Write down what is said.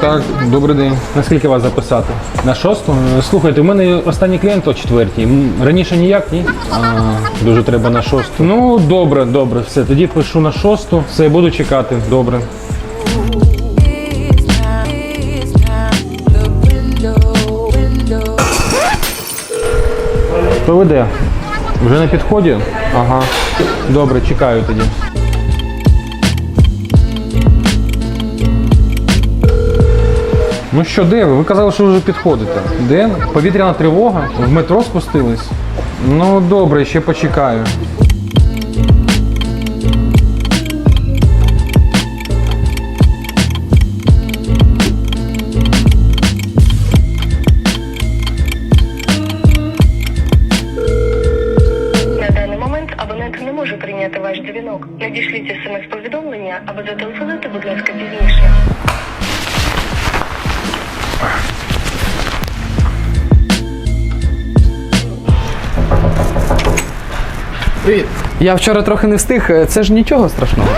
Так, добрий день. Наскільки вас записати? На шосту? Слухайте, у мене останній клієнт о четвертій. Раніше ніяк, ні? А, дуже треба на шосту. Ну, добре, добре, все. Тоді пишу на шосту. Все, буду чекати. Добре. Хто веде? Вже на підході? Ага. Добре, чекаю тоді. Ну що, де ви? Ви казали, що вже підходите. Де? Повітряна тривога? В метро спустились? Ну, добре, ще почекаю. На даний момент абонент не може прийняти ваш дзвінок. Надішліть смс-повідомлення або зателефонуйте, будь ласка, пізніше. Привіт. Я вчора трохи не встиг, е, це ж нічого страшного.